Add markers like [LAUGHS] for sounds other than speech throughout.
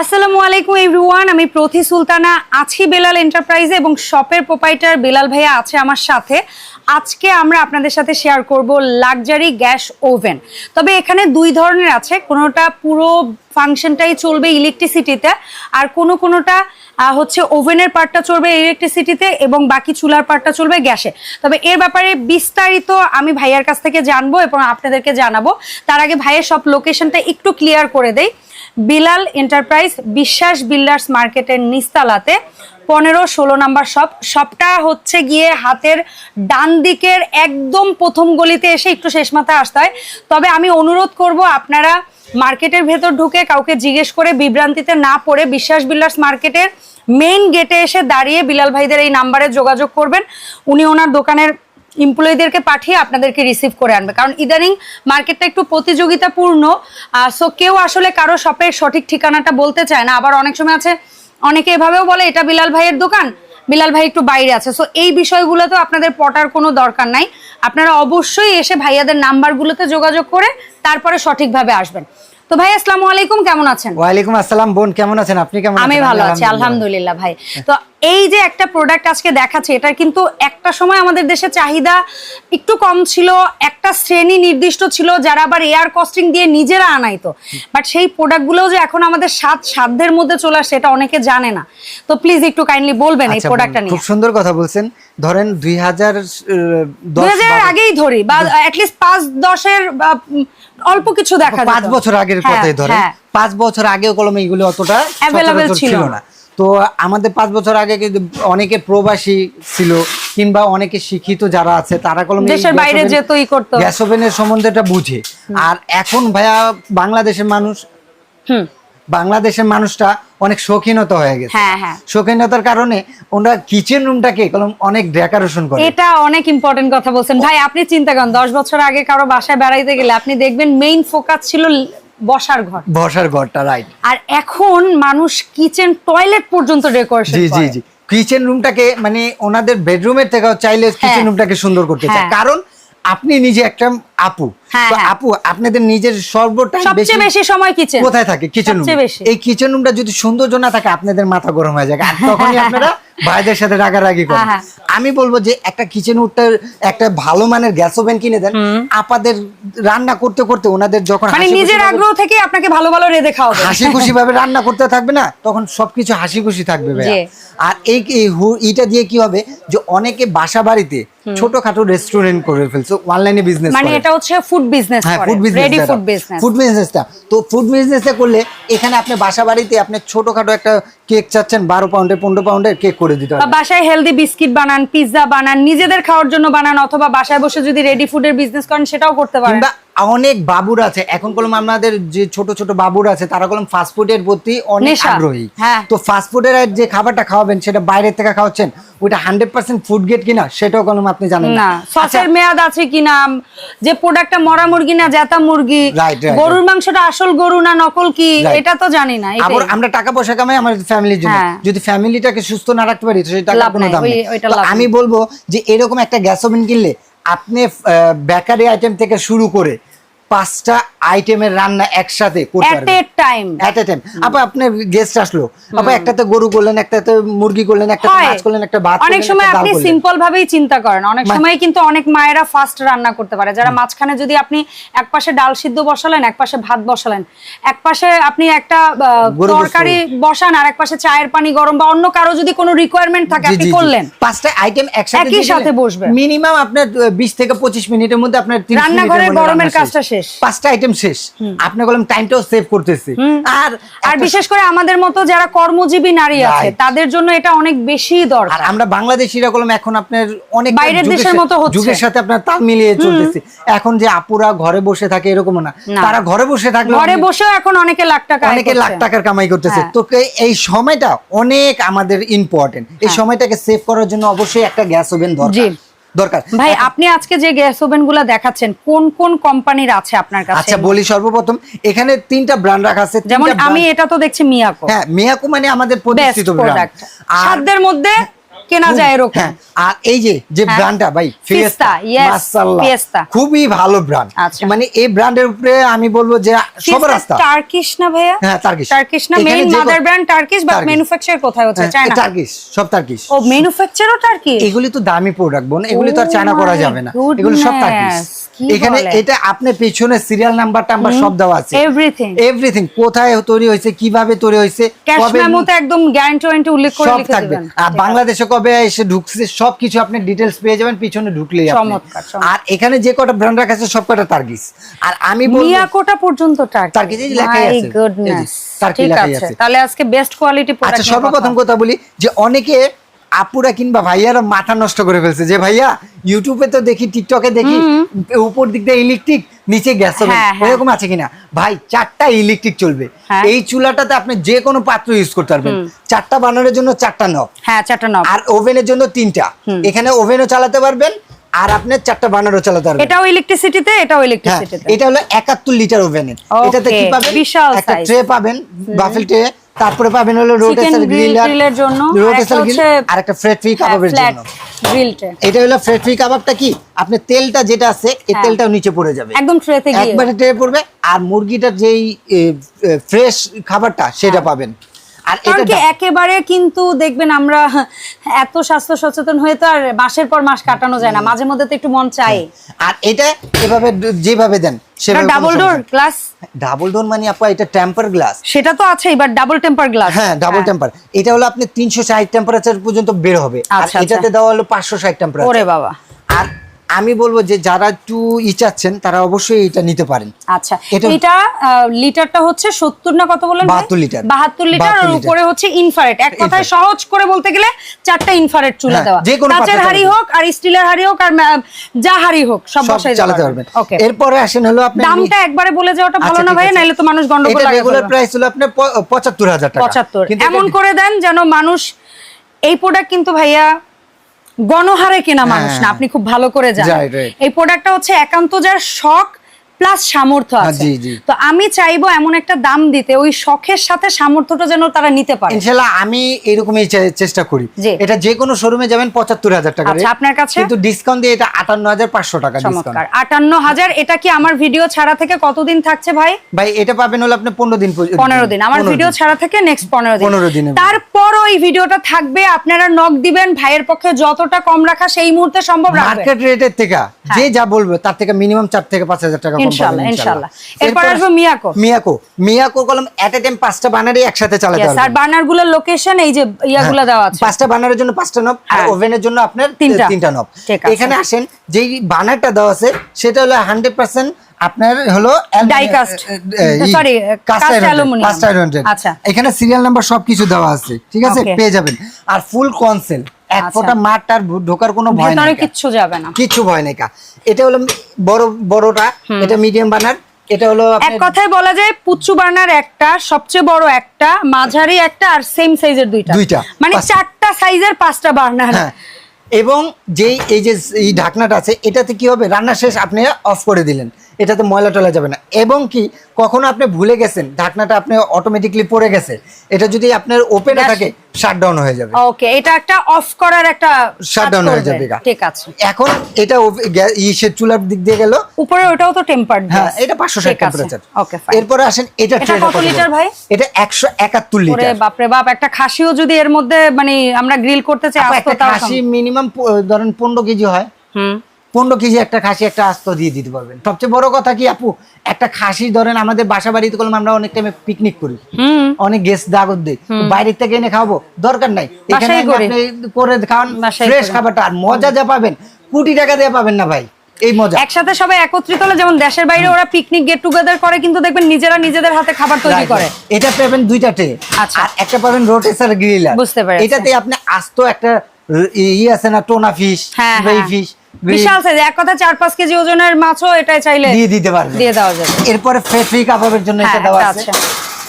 আসসালামু আলাইকুম এভরিওয়ান, আমি প্রতি সুলতানা, আছি বেলাল এন্টারপ্রাইজে এবং শপের প্রোপাইটার বেলাল ভাইয়া আছে আমার সাথে। আজকে আমরা আপনাদের সাথে শেয়ার করব লাক্সারি গ্যাস ওভেন। তবে এখানে দুই ধরনের আছে, কোনোটা পুরো ফাংশনটাই চলবে ইলেকট্রিসিটিতে আর কোনো কোনোটা হচ্ছে ওভেনের পার্টটা চলবে ইলেকট্রিসিটিতে এবং বাকি চুলার পার্টটা চলবে গ্যাসে। তবে এর ব্যাপারে বিস্তারিত আমি ভাইয়ার কাছ থেকে জানব এবং আপনাদেরকে জানাব। তার আগে ভাইয়ের সব লোকেশনটা একটু ক্লিয়ার করে দেই। বিলাল এন্টারপ্রাইজ বিশ্বাস বিল্ডার্স মার্কেটের নিস্তালাতে। পনেরো, ষোলো নাম্বার শপ। শপটা হচ্ছে গিয়ে হাতের ডান দিকের একদম প্রথম গলিতে এসে একটু শেষ মাথায় আসতে হয়। তবে আমি অনুরোধ করব আপনারা মার্কেটের ভেতর ঢুকে কাউকে জিজ্ঞেস করে বিভ্রান্তিতে না পড়ে বিশ্বাস বিল্ডার্স মার্কেটের মেইন গেটে এসে দাঁড়িয়ে বিলাল ভাইদের এই নাম্বারে যোগাযোগ করবেন। উনি ওনার দোকানের এমপ্লয়ীদেরকে পাঠিয়ে আপনাদেরকে রিসিভ করে আনবে। কারণ ইদানিং মার্কেটটা একটু প্রতিযোগিতাপূর্ণ সো কেউ আসলে কারও শপের সঠিক ঠিকানাটা বলতে চায় না। আবার অনেক সময় আছে অনেকে এভাবেও বলে এটা বিলাল ভাইয়ের দোকান বিলাল ভাই একটু বাইরে আছে। সো এই বিষয়গুলোতেও আপনাদের পটার কোনো দরকার নাই। আপনারা অবশ্যই এসে ভাইয়াদের নাম্বারগুলোতে যোগাযোগ করে তারপরে সঠিকভাবে আসবেন। তো ভাই আসসালামু আলাইকুম কেমন আছেন? ওয়ালাইকুম আসসালাম বোন কেমন আছেন? আপনি কেমন আমি ভালো আছি আলহামদুলিল্লাহ ভাই। তো এই যে একটা প্রোডাক্ট আজকে দেখাচ্ছে এটা কিন্তু একটা সময় আমাদের দেশে চাহিদা একটু কম ছিল একটা শ্রেণি নির্দিষ্ট ছিল যারা আবার এয়ার কস্টিং দিয়ে নিজেরা আনাইতো বাট সেই প্রোডাক্টগুলো যে এখন আমাদের সাত সাধ্যের মধ্যে চলে আসছে এটা অনেকে জানে না তো প্লিজ একটু কাইন্ডলি বলবেন এই আচ্ছা, প্রোডাক্টটা নিয়ে খুব সুন্দর কথা বলছেন ধরেন দুই হাজার আগেই ধরি বা অ্যাটলিস্ট পাঁচ দশের অল্প কিছু দেখা পাঁচ। বছর আগের হ্যাঁ, কথাই ধরেন হ্যাঁ। পাঁচ বছর আগেও কলমে এগুলো অতটা ছিল না। তো আমাদের পাঁচ বছর আগে কিন্তু অনেকে প্রবাসী ছিল কিংবা অনেকে শিক্ষিত যারা আছে তারা কলমে দেশের বাইরে যেত, ই করতো। গ্যাস ওভেনের সম্বন্ধেটা বুঝে। আর এখন ভাইয়া বাংলাদেশের মানুষ হুম। বাংলাদেশের মানুষটা অনেক শৌখিনতা হয়ে গেছে। হ্যাঁ, হ্যাঁ। শৌখিনতার কারণে ওনারা কিচেন রুমটাকে কলম অনেক ডেকোরেশন করে। এটা অনেক ইম্পর্টেন্ট কথা বলছেন। ভাই আপনি চিন্তা করেন দশ বছর আগে কারও বাসায় বেড়াইতে গেলে আপনি দেখবেন মেইন ফোকাস ছিল বসার ঘর। বসার ঘরটা রাইট আর এখন মানুষ কিচেন টয়লেট পর্যন্ত ডেকোরেশন জি জি জি। কিচেন রুমটাকে মানে ওনাদের বেডরুমের থেকে চাইলে কিচেন রুমটাকে সুন্দর করতে চায়। হ্যাঁ। কারণ আপনি নিজে একটা আপু। হ্যাঁ, তো হ্যাঁ। আপু আপনাদের নিজের সর্বটা সবচেয়ে বেশি সময় কিচেন কোথায় থাকে? কিচেন রুম এই কিচেন রুমটা যদি সৌন্দর্য না থাকে আপনাদের মাথা গরম হয়ে যায় আর তখনই আপনারা ভাইদের সাথে রাগারাগি করেন। হ্যাঁ, আমি বলব যে একটা কিচেন উডটার একটা ভালো মানের গ্যাস ওভেন কিনে দেন। আপাদের রান্না করতে করতে ওনাদের যখন মানে নিজের আগ্রহ থেকে আপনাকে ভালো ভালো রেঁধে খাওয়াবে। হাসি খুশি [LAUGHS] ভাবে রান্না করতে থাকবে না তখন সবকিছু হাসি খুশি থাকবে ভাইয়া। আর এই এইটা দিয়ে কি হবে? যে অনেকে বাসা বাড়িতে ছোটখাটো রেস্টুরেন্ট করে ফেলছে অনলাইনে বিজনেস মানে এটা হচ্ছে ফুড বিজনেস হ্যাঁ করে food business ready food business food বিজনেসটা তো ফুড বিজনেসে করলে এখানে আপনি বাসা বাড়িতে আপনি ছোটখাটো একটা কেক চাচ্ছেন বারো পাউন্ডের পনেরো পাউন্ডের কেক করে দিতে বা পারবেন। বাসায় হেলদি বিস্কিট বানান পিৎজা বানান নিজেদের খাওয়ার জন্য বানান অথবা বাসায় বসে যদি রেডি ফুডের বিজনেস করেন সেটাও করতে পারেন। অনেক বাবুর আছে এখন কলম আমাদের যে ছোট ছোট বাবুর আছে তারা কলম ফাস্টফুডের প্রতি অনেক আগ্রহী। হ্যাঁ। তো ফাস্টফুডের যে খাবারটা খাওয়াবেন সেটা বাইরে থেকে খাওয়াচ্ছেন ওইটা হান্ড্রেড পার্সেন্ট ফুড গেট কিনা সেটাও কলম আপনি জানেন না। সসের মেয়াদ আছে কিনা যে প্রোডাক্টটা মরা মুরগি না জেতা মুরগি গরুর মাংসটা আসল গরু না নকল কি এটা তো জানি না আবার আমরা টাকা পয়সা কামাই আমার ফ্যামিলির জন্য। হ্যাঁ। যদি ফ্যামিলিটাকে সুস্থ না রাখতে পারি সেই কোনো দাম আমি বলব যে এরকম একটা গ্যাস ওভেন কিনলে আপনি বেকারি আইটেম থেকে শুরু করে পাঁচটা আইটেমের রান্না একসাথে করতে পারবেন। a time. এট টাইম আপা আপনার গেস্ট আসলো। আপা একটাতে গরু করলেন একটাতে মুরগি করলেন একটাতে মাছ করলেন একটা ভাত অনেক সময় আপনি সিম্পল ভাবেই চিন্তা করেন। অনেক সময় কিন্তু অনেক মায়েরা ফাস্ট রান্না করতে পারে। যারা মাঝখানে যদি আপনি এক পাশে ডাল সিদ্ধ বসালেন এক পাশে ভাত বসালেন এক পাশে আপনি একটা। তরকারি বসান আর এক পাশে চায়ের পানি গরম বা অন্য কারও যদি কোনো রিকোয়ারমেন্ট থাকে আপনি। করলেন। পাঁচটা আইটেম একসাথে একই সাথে বসবে। মিনিমাম আপনার বিশ থেকে পঁচিশ মিনিটের মধ্যে আপনার 30 রান্নাঘরের গরমের কাজটা শেষ। পাঁচটা আইটেম শেষ। আপনি বললাম টাইমটাও সেভ করতেছে। আর আর বিশেষ করে আমাদের মতো যারা কর্মজীবী নারী আছে তাদের জন্য এটা অনেক বেশি দরকার। আমরা বাংলাদেশিরা কলম এখন আপনার অনেক বাইরের দেশের মতো হচ্ছে। যুগের সাথে আপনার তাল মিলিয়ে চলতেছে। এখন যে আপুরা ঘরে বসে থাকে এরকম না। তারা ঘরে বসে থাকলে ঘরে বসেও এখন অনেকে লাখ টাকা অনেকে লাখ টাকার কামাই করতেছে। হ্যাঁ। তো এই সময়টা অনেক আমাদের ইম্পর্টেন্ট এই হ্যাঁ। সময়টাকে সেভ করার জন্য অবশ্যই একটা গ্যাস ওভেন দরকার। দরকার। ভাই আপনি আজকে যে গ্যাস ওভেনগুলা দেখাচ্ছেন কোন কোন কোম্পানির আছে আপনার কাছে? আচ্ছা বলি সর্বপ্রথম এখানে তিনটা ব্র্যান্ড রাখা আছে যেমন আমি এটা তো দেখছি মিয়াকো। হ্যাঁ মিয়াকো মানে আমাদের প্রতিষ্ঠিত ব্র্যান্ড আর সাধ্যের মধ্যে কেনা যায় এরকম। হ্যাঁ আর এই যে যে হ্যাঁ। ব্র্যান্ডটা ভাই ফিয়েস্তা। খুবই ভালো ব্র্যান্ড আচ্ছা। মানে এই ব্র্যান্ডের উপরে আমি বলব যে রাস্তা। টার্কিশ না ভাইয়া? হ্যাঁ টার্কিশ টার্কিশ না main mother brand Turkish but manufacture কোথায় হচ্ছে? হ্যাঁ, চায়না টার্কিশ সব টার্কিশ ও ম্যানুফ্যাকচারও টার্কি এগুলি তো দামি প্রোডাক্ট বোন। এগুলি তো আর Oh চায়না করা যাবে না। এগুলো সব টার্কিশ এখানে এটা আপনার পেছনে সিরিয়াল নাম্বার টাম্বার সব দেওয়া আছে। এভরিথিং এভরিথিং কোথায় তৈরি হয়েছে কীভাবে তৈরি হয়েছে কবে একদম গ্যারান্টি ওয়ারেন্টি উল্লেখ করে লিখে দিবেন। আর বাংলাদেশে কবে এসে ঢুকছে সবকিছু আপনি ডিটেলস পেয়ে যাবেন পিছনে ঢুকলেই চমৎকার। আর এখানে যে কটা ব্র্যান্ড রাখা আছে সব কটা টার্গিস আর আমি বলব মিয়াকোটা পর্যন্ত টার্গিস এই লেখা আছে। গুডনেস ঠিক আছে। তাহলে আজকে বেস্ট কোয়ালিটি আচ্ছা প্রোডাক্ট সর্বপ্রথম কথা বলি যে অনেকে আপুরা কিংবা ভাইয়ারা মাথা নষ্ট করে ফেলছে। যে ভাইয়া ইউটিউবে তো দেখি টিকটকে দেখি উপর দিক দিয়ে ইলেকট্রিক নিচে গ্যাস হ্যাঁ, হ্যাঁ। এরকম আছে কিনা? ভাই চারটা ইলেকট্রিক চলবে। হ্যাঁ। এই চুলাটাতে আপনি যে কোনো পাত্র ইউজ করতে পারবেন। চারটা বানানোর জন্য চারটা নব হ্যাঁ চারটা নব আর ওভেনের জন্য তিনটা। এখানে ওভেনও চালাতে পারবেন আর আপনি চারটা বানারও চালাতে পারবেন। এটাও ইলেকট্রিসিটিতে এটাও হ্যাঁ ইলেকট্রিসিটিতে এটা হলো একাত্তর লিটার ওভেনের এটাতে কি পাবেন? বিশাল একটা ট্রে পাবেন বাফেল ট্রে তারপরে পাবেন হলো জন্য, আর একটা গ্রিল আর একটা ফ্রেট ফ্রি কাবাবের জন্য। এটা হলো ফ্রেট ফ্রি কাবাবটা কি? আপনি তেলটা যেটা আছে এই হ্যাঁ। তেলটাও নিচে পড়ে যাবে। একদম ট্রেতে গিয়ে। একবারে ট্রে পড়বে আর মুরগিটার যেই ফ্রেশ খাবারটা সেটা পাবেন। আর এটা একেবারে কিন্তু দেখবেন আমরা এত স্বাস্থ্য সচেতন হয়ে তো আর মাসের পর মাস কাটানো যায় না। মাঝে মধ্যে তো একটু মন চাই আর এটা এভাবে যেভাবে দেন সেভাবে double door glass double door মানে আপা এটা টেম্পার গ্লাস সেটা তো আছেই বাট ডাবল টেম্পার গ্লাস হ্যাঁ ডাবল টেম্পার এটা হলো আপনি তিনশো ষাট টেম্পারেচার পর্যন্ত বের হবে। আর আচ্ছা, আচ্ছা। এটাতে দেওয়া হলো পাঁচশো ষাট ওরে বাবা। আর আমি বলব যে যারা একটু ই চাচ্ছেন তারা অবশ্যই এটা নিতে পারেন। আচ্ছা এটা- লিটারটা হচ্ছে সত্তর না কত বলেন 72 লিটার। বাহাত্তর লিটার আর উপরে হচ্ছে ইনফারেট এক কথায় সহজ করে বলতে গেলে চারটা ইনফারেট চুলা হ্যাঁ, দেওয়া। যে কোনো কাঁচের হাড়ি হোক আর স্টিলের হাড়ি হোক আর যা হাড়ি হোক সব বসাই চালাতে পারবেন। ওকে এরপরে আসেন হলো আপনি দামটা একবারে বলে যাওয়াটা ভালো না ভাই নাইলে তো মানুষ গন্ডগোল লাগে রেগুলার প্রাইস হলো আপনার পঁচাত্তর হাজার টাকা। পঁচাত্তর। কিন্তু এমন করে দেন যেন মানুষ এই প্রোডাক্ট কিন্তু ভাইয়া গণহারে কেনা মানুষ না হ্যাঁ। আপনি খুব ভালো করে জানেন. এই প্রোডাক্টটা হচ্ছে একান্ত যার শখ প্লাস সামর্থ্য হ্যাঁ, আছে। তো আমি চাইব এমন একটা দাম দিতে ওই শখের সাথে সামর্থ্যটা যেন তারা নিতে পারে। ইনশাল্লাহ আমি এরকমই চেষ্টা করি। এটা যে কোনো শোরুমে যাবেন পঁচাত্তর হাজার টাকা আচ্ছা, আপনার কাছে? কিন্তু ডিসকাউন্ট দিয়ে এটা আটান্ন হাজার পাঁচশো টাকা ডিসকাউন্ট চমৎকার। আটান্ন হাজার এটা কি আমার ভিডিও ছাড়া থেকে কতদিন থাকছে ভাই? ভাই এটা পাবেন হলো আপনি পনেরো দিন পর্যন্ত- পনেরো দিন। আমার ভিডিও ছাড়া থেকে নেক্সট পনেরো দিন। 15 দিনের মধ্যে। তারপর ওই ভিডিওটা থাকবে আপনারা নক দিবেন ভাইয়ের পক্ষে যতটা কম রাখা সেই মুহূর্তে সম্ভব রাখবে মার্কেট রেটের থেকে যে যা বলবে তার থেকে মিনিমাম চার থেকে পাঁচ হাজার টাকা এরপর আসব মিয়াকো। মিয়াকো। মিয়াকো কলম এট এ টাইম পাঁচটা বানারই একসাথে চালাতে লোকেশন এই যে ইয়াগুলো হ্যাঁ, দেওয়া আছে। পাঁচটা বানারের জন্য পাঁচটা নব আর হ্যাঁ। ওভেনের জন্য আপনার তিনটা। তিনটা নব এখানে আসেন যেই বানারটা দেওয়া আছে সেটা হলো হান্ড্রেড পার্সেন্ট আপনার হলো Die cast. Sorry, cast aluminum। আচ্ছা। এখানে সিরিয়াল নাম্বার সবকিছু দেওয়া আছে ঠিক আছে পেয়ে যাবেন আর ফুল কনসেল এক আচ্ছা। ফোঁটা মাঠ আর ঢোকার কোনো ভয় নেই কিচ্ছু যাবে না কিছু ভয় নেই কা। এটা হলো বড় বড়টা এটা মিডিয়াম বানার এটা হলো এক কথায় বলা যায় পুচ্ছু বার্নার একটা সবচেয়ে বড় একটা মাঝারি একটা আর সেম সাইজের দুইটা দুইটা। মানে চারটা সাইজের পাঁচটা বার্নার হ্যাঁ এবং যেই এই যে এই ঢাকনাটা আছে এটাতে কি হবে রান্না শেষ আপনি অফ করে দিলেন এটাতে ময়লা টলা যাবে না। এবং কি কখনো আপনি ভুলে গেছেন ঢাকনাটা আপনি অটোমেটিকলি পড়ে গেছে এটা যদি আপনার ওপেন থাকে শাট ডাউন হয়ে যাবে। ওকে এটা একটা অফ করার একটা কাজ হয়ে যাবে ঠিক আছে। এখন এটা ইসের চুলার দিক দিয়ে গেল। উপরে ওটাও তো টেম্পার্ড হ্যাঁ এটা পাঁচশো ষাট টেম্পারেচার ওকে ফাইন এরপরে আসেন এটা এটা কত লিটার ভাই? এটা একশো একাত্তর ওরে লিটার। বাপরে বাপ একটা খাসিও যদি এর মধ্যে মানে আমরা গ্রিল করতে চাই আস্ত একটা তাও খাসি মিনিমাম ধরেন পনেরো কেজি হয়। হুম। পনেরো কেজি একটা খাসি একটা আস্ত দিয়ে দিতে পারবেন। সবচেয়ে বড় কথা কি আপু একটা খাসি ধরেন আমাদের বাসা বাড়িতে করলাম আমরা অনেক টাইমে পিকনিক করি। অনেক গেস্ট দাগত দিই। বাইরের থেকে এনে খাওয়াবো দরকার নাই। এখানে করি। খাওয়ান ফ্রেশ খাবারটা। আর মজা যা পাবেন কোটি টাকা দিয়ে পাবেন না ভাই। এই মজা। একসাথে সবাই একত্রিত হলে যেমন দেশের বাইরে ওরা পিকনিক গেট টুগেদার করে কিন্তু দেখবেন নিজেরা নিজেদের হাতে খাবার তৈরি করে. এটা পাবেন দুইটা ট্রে আচ্ছা। আর একটা পাবেন রোটেসার গ্রিলার বুঝতে পেরেছি। এটাতে আপনি আস্ত একটা ই আছে না টোনা ফিশ হ্যাঁ এই হ্যাঁ। ফিশ বিশাল সাইজ এক কথা চার পাঁচ কেজি ওজনের মাছও এটাই চাইলে দিয়ে দিতে পারবেন দিয়ে দেওয়া যাবে। এরপরে ফ্রি কাবাবের জন্য হ্যাঁ, এটা দেওয়া একটা আছে।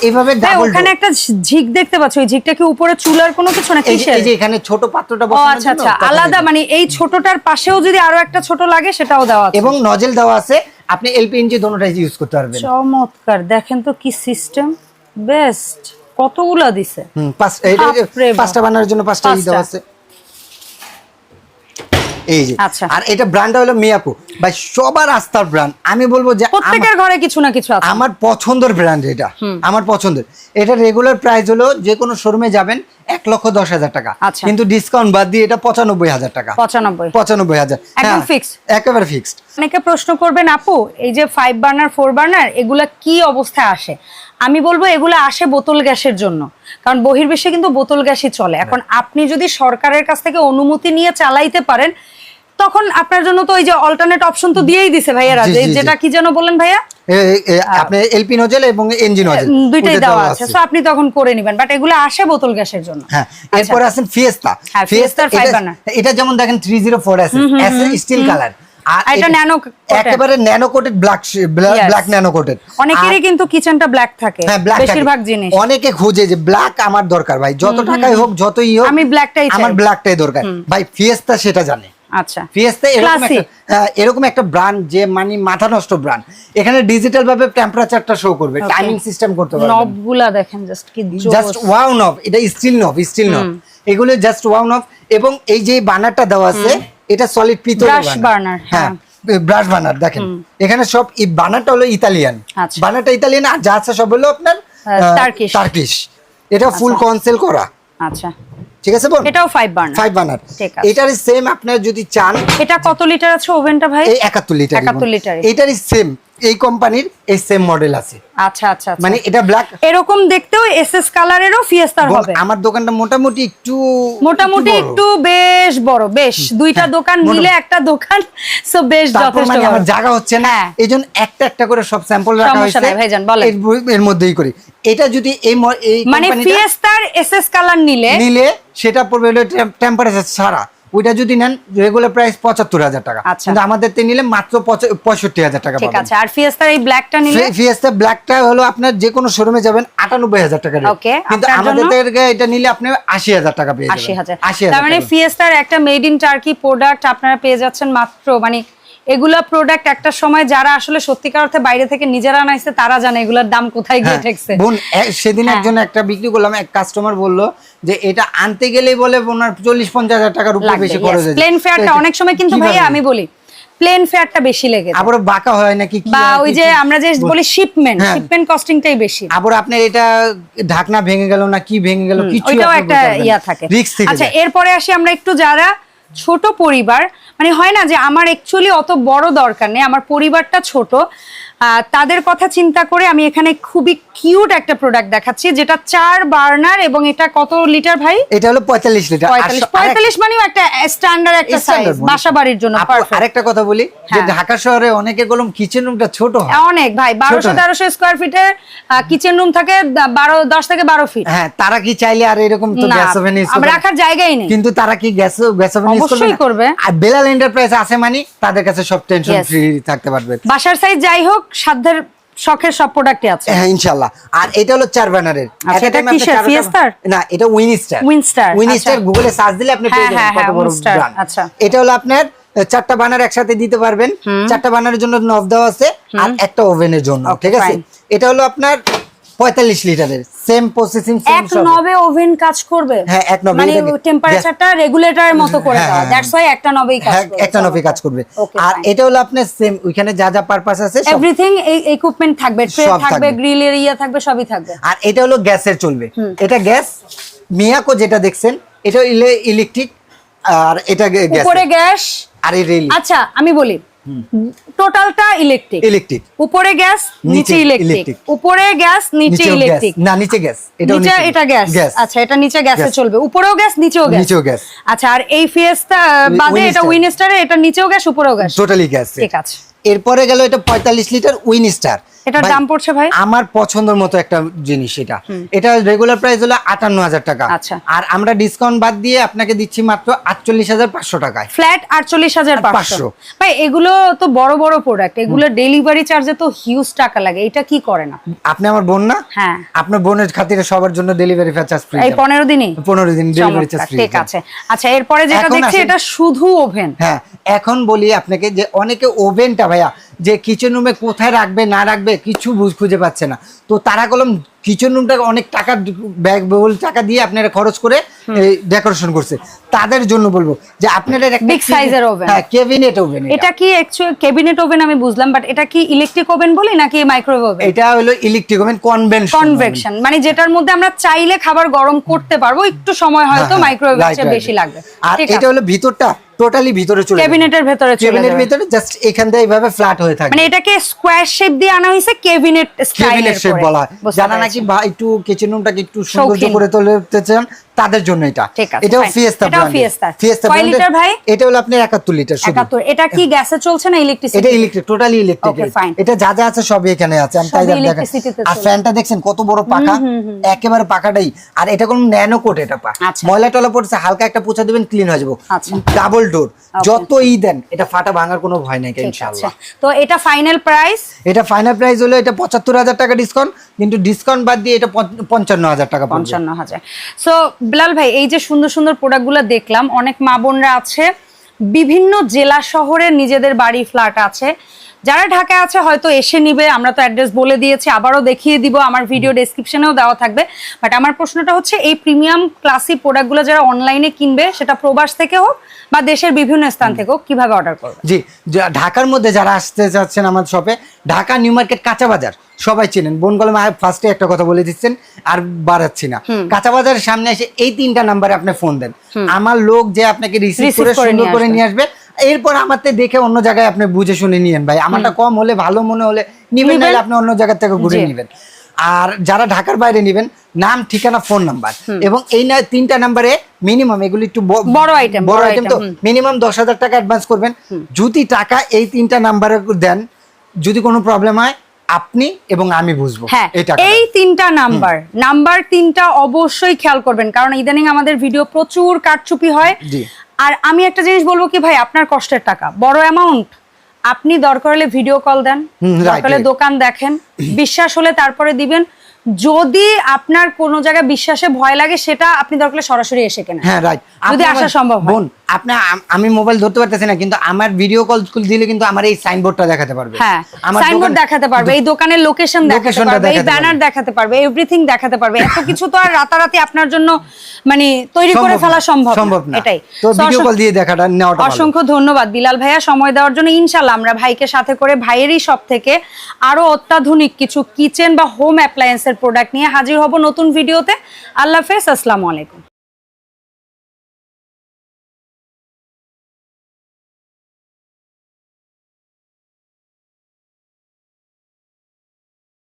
এইভাবে ডাবল ওখানে একটা ঝিক দেখতে পাচ্ছ ওই ঝিকটা কি উপরে চুলার কোনো কিছু না কিসের এই যে এখানে ছোট পাত্রটা ও বসানোর আচ্ছা আচ্ছা আলাদা মানে এই ছোটটার পাশেও যদি আরও একটা ছোট লাগে সেটাও দেওয়া আছে। এবং নজেল দেওয়া আছে। আপনি এলপিএনজি দোনোটাই ইউজ করতে পারবেন। চমৎকার দেখেন তো কি সিস্টেম বেস্ট কতগুলা দিছে? হুম। পাঁচটা বানানোর জন্য পাঁচটা দেওয়া আছে। এই যে। আচ্ছা। আর এটা ব্র্যান্ডটা হলো মিয়াকো। ভাই সবার আস্থার ব্র্যান্ড আমি বলব যে প্রত্যেকের ঘরে কিছু না কিছু আছে। আমার পছন্দের ব্র্যান্ড এটা। আমার পছন্দের। এটা রেগুলার প্রাইস হলো যে কোনো শোরুমে যাবেন এক লক্ষ দশ হাজার টাকা। আচ্ছা। কিন্তু ডিসকাউন্ট বাদ দিয়ে এটা পঁচানব্বই হাজার টাকা। পঁচানব্বই। পঁচানব্বই হাজার। একদম হ্যাঁ, fixed? একেবারে ফিক্সড অনেকে প্রশ্ন করবেন আপু এই যে ফাইভ বার্নার ফোর বার্নার এগুলা কি অবস্থায় আসে? আমি বলব এগুলো আসে বোতল গ্যাসের জন্য। কারণ বহির্বিশ্বে কিন্তু বোতল গ্যাসই চলে। এখন আপনি যদি সরকারের কাছ থেকে অনুমতি নিয়ে চালাইতে পারেন তখন আপনার জন্য তো ওই যে অল্টারনেট অপশন তো দিয়েই দিছে ভাইয়ারা জি, যে- জি, জি। যেটা কি যেন বললেন ভাইয়া? আপনি এলপি নজেল এবং ইঞ্জিন নজেল দুইটাই দেওয়া আছে। সো আপনি তখন করে নেবেন। বাট এগুলো আসে বোতল গ্যাসের জন্য। হ্যাঁ। আছেন ফিয়েস্তা Fiesta র five burner। এটা যেমন দেখেন three zero four steel colour আর আর এটা nano একেবারে nano coated black black nano coated অনেকেরই কিন্তু কিচেনটা ব্ল্যাক থাকে বেশিরভাগ জিনিস। অনেকে খুঁজে যে ব্ল্যাক আমার দরকার ভাই যত টাকাই হোক যতই হোক আমি চাই। আমার ব্ল্যাকটাই দরকার। ভাই ফিয়েস্তা সেটা জানে। আচ্ছা। ফিয়েস্তা এরকম। একটা হ্যাঁ, এরকম একটা ব্র্যান্ড যে মানে মাথা নষ্ট ব্র্যান্ড এখানে ডিজিটাল ভাবে টেম্পারেচারটা শো করবে টাইমিং সিস্টেম করতে পারবে নবগুলা দেখেন জাস্ট কি জাস্ট ওয়াও নব এটা স্টিল নব স্টিল নব এগুলো জাস্ট ওয়াও নব এবং এই যে বানারটা দেওয়া আছে এটা সলিড পিতল burner, হ্যাঁ হ্যাঁ। ব্রাশ বানার দেখেন। এখানে সব এই বানারটা হলো ইতালিয়ান আচ্ছা। বানারটা ইতালিয়ান আর যা আছে সব হলো আপনার। টার্কিশ এটা ফুল আচ্ছা। কনসেল করা। আচ্ছা। ঠিক আছে বোন? এটাও ফাইভ বার্নার ফাইভ বানার ঠিক আছে। এটার সেম আপনার যদি চান এটা কত লিটার আছে ওভেনটা ভাই? এই একাত্তর লিটার 71 লিটার এটারই সেম এই কোম্পানির এই সেম মডেল আছে। আচ্ছা আচ্ছা আচ্ছা। মানে এটা ব্ল্যাক এরকম দেখতেও এসএস কালারেরও ফিয়েস্তার হবে। আমার দোকানটা মোটামুটি একটু মোটামুটি একটু বেশ বড় বেশ। দুইটা হ্যাঁ, দোকান মিলে একটা দোকান সো বেশ যথেষ্ট মানে আমার জায়গা হচ্ছে না। হ্যাঁ। এই জন্য একটা একটা করে সব স্যাম্পল রাখা হয়েছে। ভাইজান, বলেন। এর এর মধ্যেই করি। এটা যদি এই মানে ফিয়েস্তার এসএস কালার নিলে নিলে সেটা পড়বে হলো টেম্পারেচার ছাড়া। ওইটা যদি নেন রেগুলার প্রাইস পঁচাত্তর হাজার টাকা। আচ্ছা। কিন্তু আমাদের তে নিলে মাত্র পঁয়ষট্টি হাজার টাকা ঠিক আছে আর ফিয়েস্তার এই ব্ল্যাকটা নিলে? ফিয়েস্তা ব্ল্যাকটা হলো আপনার যে কোনো শোরুমে যাবেন আটানব্বই হাজার টাকা। কিন্তু আমাদের থেকে এটা নিলে আপনি আশি হাজার টাকা পেয়ে যাবেন। আশি হাজার। আশি তার হাজার মানে ফিয়েস্তার একটা মেড ইন টার্কি প্রোডাক্ট আপনারা পেয়ে যাচ্ছেন মাত্র মানে এগুলা প্রোডাক্ট একটা সময় যারা আসলে সত্যিকার অর্থে বাইরে থেকে নিজেরা আনাইছে তারা জানে এগুলোর দাম কোথায় গিয়ে হ্যাঁ, ঠেকছে। বোন সেদিন হ্যাঁ। একজন একটা বিক্রি করলাম এক কাস্টমার বলল যে এটা আনতে গেলেই বলে ওনার চল্লিশ পঞ্চাশ হাজার টাকার উপর বেশি খরচ হয়েছে প্লেন ফেয়ারটা অনেক সময় কিন্তু? ভাইয়া আমি বলি প্লেন ফেয়ারটা বেশি লেগে যায়। আবার বাঁকা হয় নাকি কি বা ওই যে আমরা যে বলি শিপমেন্ট। শিপমেন্ট কস্টিংটাই বেশি। আবার আপনার এটা ঢাকনা ভেঙে গেল না কি ভেঙে গেল কিছু একটা ইয়া থাকে। আচ্ছা এরপরে আসি আমরা একটু যারা ছোট পরিবার মানে হয় না যে আমার অ্যাকচুয়ালি অত বড় দরকার নেই, আমার পরিবারটা ছোট। তাদের কথা চিন্তা করে আমি এখানে খুবই কিউট একটা প্রোডাক্ট দেখাচ্ছি যেটা চার বার্নার এবং এটা কত লিটার ভাই? এটা হলো পঁয়তাল্লিশ লিটার পঁয়তাল্লিশ। মানেও একটা স্ট্যান্ডার্ড একটা সাইজ বাসা বাড়ির জন্য আরেকটা কথা বলি যে হ্যাঁ। ঢাকা শহরে অনেকে গেলাম কিচেন রুমটা ছোট হয়। অনেক ভাই বারোশো তেরোশো স্কোয়ার ফিটের কিচেন রুম থাকে বারো দশ থেকে বারো ফিট হ্যাঁ তারা কি চাইলে আর এরকম তো গ্যাস ওভেন ইউজ রাখার জায়গাই নেই। কিন্তু তারা কি গ্যাস গ্যাস ওভেন ইউজ করবে অবশ্যই করবে। আর বেলাল এন্টারপ্রাইজ আছে মানে তাদের কাছে সব টেনশন ফ্রি থাকতে পারবে। বাসার সাইজ যাই হোক সাধ্যের শখের সব প্রোডাক্টই আছে। হ্যাঁ ইনশাআল্লাহ। আর এটা হলো চার ব্যানারের আচ্ছা, এটা কি ফিয়েস্টার না এটা উইনস্টার উইনস্টার উইনস্টার। গুগলে সার্চ দিলে আপনি পেয়ে হ্যাঁ, যাবেন হ্যাঁ, কত হ্যাঁ, বড় ব্র্যান্ড আচ্ছা। এটা হলো আপনার চারটা বানার একসাথে দিতে পারবেন। চারটা বানারের জন্য নব দেওয়া আছে। আর একটা ওভেনের জন্য ঠিক আছে? এটা হলো আপনার পঁয়তাল্লিশ লিটারের সেম প্রসেসিং এক নবে ওভেন কাজ করবে। হ্যাঁ, এক নবে, মানে টেম্পারেচারটা রেগুলেটরের মতো করে হ্যাঁ, দ্যাটস ওয়াই একটা নবেই কাজ করবে। একটা নবে কাজ করবে। আর এটা হলো আপনার সেম ওইখানে যা যা পারপাস আছে এভরিথিং এই ইকুইপমেন্ট থাকবে ট্রে থাকবে থাকবে। গ্রিলের ইয়া থাকবে সবই থাকবে। আর এটা হলো গ্যাসের চলবে এটা গ্যাস মিয়াকো যেটা দেখছেন এটা ইলেকট্রিক আর এটা গ্যাস উপরে গ্যাস। আর এই আচ্ছা আমি বলি টোটালটা ইলেকট্রিক ইলেকট্রিক উপরে গ্যাস নিচে ইলেকট্রিক উপরে গ্যাস নিচে ইলেকট্রিক না নিচে গ্যাস এটা নিচে এটা গ্যাস আচ্ছা এটা নিচে গ্যাসে চলবে। উপরেও গ্যাস নিচেও গ্যাস নিচেও গ্যাস আচ্ছা আর এই ফিয়েস্টা বাদে এটা। উইনস্টারে এটা নিচেও গ্যাস উপরেও গ্যাস টোটালি গ্যাস ঠিক আছে। এরপরে গেল এটা পঁয়তাল্লিশ লিটার উইনস্টার এটার দাম পড়ছে ভাই? আমার পছন্দের মতো একটা জিনিস এটা। এটা রেগুলার প্রাইস হলো আটান্ন হাজার টাকা। আচ্ছা। আর আমরা ডিসকাউন্ট বাদ দিয়ে আপনাকে দিচ্ছি মাত্র আটচল্লিশ হাজার পাঁচশো টাকায়। ফ্ল্যাট আটচল্লিশ হাজার পাঁচশো। ভাই এগুলো তো বড় বড় প্রোডাক্ট এগুলো ডেলিভারি চার্জে তো হিউজ টাকা লাগে। এটা কি করে না আপনি আমার বোন না? হ্যাঁ। আপনার বোনের খাতিরে সবার জন্য ডেলিভারি চার্জ ফ্রি এই পনেরো দিনই? পনেরো দিন ডেলিভারি চার্জ ফ্রি ঠিক আছে। আচ্ছা এরপরে যেটা দেখছি এটা শুধু ওভেন হ্যাঁ এখন বলি আপনাকে যে অনেকে ওভেনটা ভাইয়া যে কিচেন রুমে কোথায় রাখবে না রাখবে কিছু খুঁজে পাচ্ছে না। তো তারা কলম কিচেন রুমটা অনেক টাকা ব্যাগ বহুল টাকা দিয়ে আপনারা খরচ করে ডেকোরেশন করছে। তাদের জন্য বলব যে আপনারা একটা size এর oven। হ্যাঁ কেবিনেট ওভেন এটা। কি অ্যাকচুয়ালি ক্যাবিনেট ওভেন আমি বুঝলাম বাট এটা কি ইলেকট্রিক ওভেন বলি নাকি মাইক্রোওয়েভ ওভেন এটা হলো ইলেকট্রিক ওভেন কনভেনশন কনভেকশন মানে যেটার মধ্যে আমরা চাইলে খাবার গরম করতে পারব একটু সময় হয়তো মাইক্রোওয়েভ চেয়ে বেশি লাগবে। আর এটা হলো ভিতরটা। টোটালি ভিতরে চলে ক্যাবিনেটের ভিতরে চলে ক্যাবিনেটের ভিতরে জাস্ট এখান দিয়ে এইভাবে ফ্ল্যাট হয়ে থাকে মানে এটাকে স্কোয়ার শেপ দিয়ে আনা হয়েছে ক্যাবিনেট স্টাইলের কেবিনেট শেপ বলা হয়। যারা নাকি ভাই একটু কিচেন রুমটাকে একটু সৌন্দর্য করে তুলতে চান তাদের জন্য এটা। এটাও. ফিয়েস্তা এটাও ফিয়েস্তা কয় লিটার ভাই? এটা হলো আপনার 71 লিটার শুধু। একাত্তর। এটা কি গ্যাসে চলছে না ইলেকট্রিসিটি এটা ইলেকট্রিক টোটালি ইলেকট্রিক এটা যা যা আছে সবই এখানে আছে। আমি তাই দেখেন আর ফ্যানটা দেখছেন কত বড় পাকা একেবারে পাকাটাই আর এটা কোন ন্যানো কোট এটা পা। আচ্ছা। ময়লা টলা পড়ছে হালকা একটা পোছা দিবেন ক্লিন হয়ে যাবে। ডাবল ডোর যত ই দেন এটা ফাটা ভাঙার কোনো ভয় নাই ইনশাআল্লাহ। তো এটা ফাইনাল প্রাইস এটা ফাইনাল প্রাইস হলো এটা পঁচাত্তর হাজার টাকা ডিসকাউন্ট কিন্তু ডিসকাউন্ট বাদ দিয়ে এটা পঞ্চ- পঞ্চান্ন হাজার টাকা পড়বে। পঞ্চান্ন হাজার। সো বিলাল ভাই, এই যে সুন্দর সুন্দর প্রোডাক্টগুলো দেখলাম, অনেক মা বোনরা আছে, বিভিন্ন জেলা শহরে নিজেদের বাড়ি ফ্ল্যাট আছে। যারা ঢাকায় আছে হয়তো এসে নিবে আমরা তো অ্যাড্রেস বলে দিয়েছি আবারও দেখিয়ে দিব আমার ভিডিও ডেসক্রিপশনেও দেওয়া থাকবে। বাট আমার প্রশ্নটা হচ্ছে এই প্রিমিয়াম ক্লাসি প্রোডাক্টগুলো যারা অনলাইনে কিনবে সেটা প্রবাস থেকে হোক বা দেশের বিভিন্ন স্থান থেকে হোক কীভাবে অর্ডার করবে? জি ঢাকার মধ্যে যারা আসতে চাচ্ছেন আমার শপে ঢাকা নিউ মার্কেট কাঁচা বাজার সবাই চেনেন। বোন কলমে ফার্স্টে একটা কথা বলে দিচ্ছেন আর বাড়াচ্ছি না। কাঁচা বাজারের সামনে এসে এই তিনটা নাম্বারে আপনি ফোন দেন। আমার লোক যে আপনাকে রিসিভ করে করে সুন্দর করে নিয়ে আসবে এরপর আমারতে দেখে অন্য জায়গায় আপনি বুঝে শুনে নিয়েন ভাই। আমারটা কম হলে ভালো মনে হলে নিবেন। নাহলে আপনি অন্য জায়গা থেকে ঘুরে। নিবেন। আর যারা ঢাকার বাইরে নিবেন নাম ঠিকানা ফোন নাম্বার। এবং এই না তিনটা নাম্বারে মিনিমাম এগুলি একটু বড় item, বড় আইটেম তো মিনিমাম দশ হাজার টাকা অ্যাডভান্স করবেন। যদি টাকা এই তিনটা নাম্বারে দেন যদি কোনো প্রবলেম হয় আপনি এবং আমি বুঝব। হ্যাঁ এই এই তিনটা নাম্বার। নাম্বার তিনটা অবশ্যই খেয়াল করবেন কারণ ইদানিং আমাদের ভিডিও প্রচুর কারচুপি হয়। জি। আর আমি একটা জিনিস বলব কি ভাই আপনার কষ্টের টাকা। বড় অ্যামাউন্ট আপনি দরকার হলে ভিডিও কল দেন দরকার হলে দোকান দেখেন [CLEARS THROAT] বিশ্বাস হলে তারপরে দিবেন। যদি আপনার কোনো জায়গায় বিশ্বাসে ভয় লাগে সেটা আপনি দরকার হলে সরাসরি এসে কেনেন। হ্যাঁ রাইট যদি আসা সম্ভব হয়। বোন আপনি আমি মোবাইল ধরতে পারতেছি না কিন্তু আমার ভিডিও কল দিলে কিন্তু আমার এই সাইনবোর্ডটা দেখাতে পারবে। হ্যাঁ আমার সাইনবোর্ড দেখাতে পারবে এই দোকানের লোকেশন দেখাতে পারবে এই ব্যানার দেখাতে পারবে এভরিথিং দেখাতে পারবে। এত কিছু তো আর রাতারাতি আপনার জন্য মানে তৈরি করে ফেলা সম্ভব সম্ভব না। এটাই। তো ভিডিও কল দিয়ে দেখাটা নেওয়াটা। অসংখ্য ধন্যবাদ। বিলাল ভাইয়া সময় দেওয়ার জন্য ইনশাল্লাহ আমরা ভাইকে সাথে করে ভাইয়েরই সব থেকে আরও অত্যাধুনিক কিছু কিচেন বা হোম অ্যাপ্লায়েন্সের প্রোডাক্ট নিয়ে হাজির হব নতুন ভিডিওতে আল্লাহ হাফেজ আসসালামু আলাইকুম।